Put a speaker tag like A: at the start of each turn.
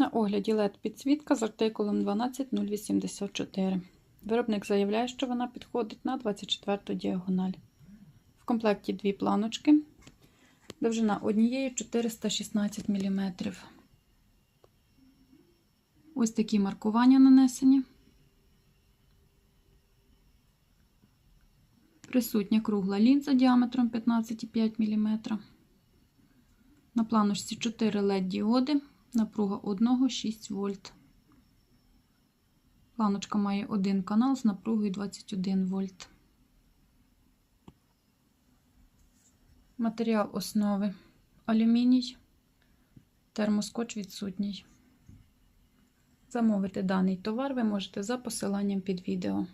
A: На огляді LED підсвітка з артикулом 12084. Виробник заявляє, що вона підходить на 24 діагональ. В комплекті дві планочки. Довжина однієї 416 мм. Ось такі маркування нанесені. Присутня кругла лінза діаметром 15,5 мм. На планочці 4 LED діоди. Напруга 1 6 вольт. Планочка має один канал з напругою 21 вольт. Матеріал основи алюміній, термоскоч відсутній. Замовити даний товар ви можете за посиланням під відео.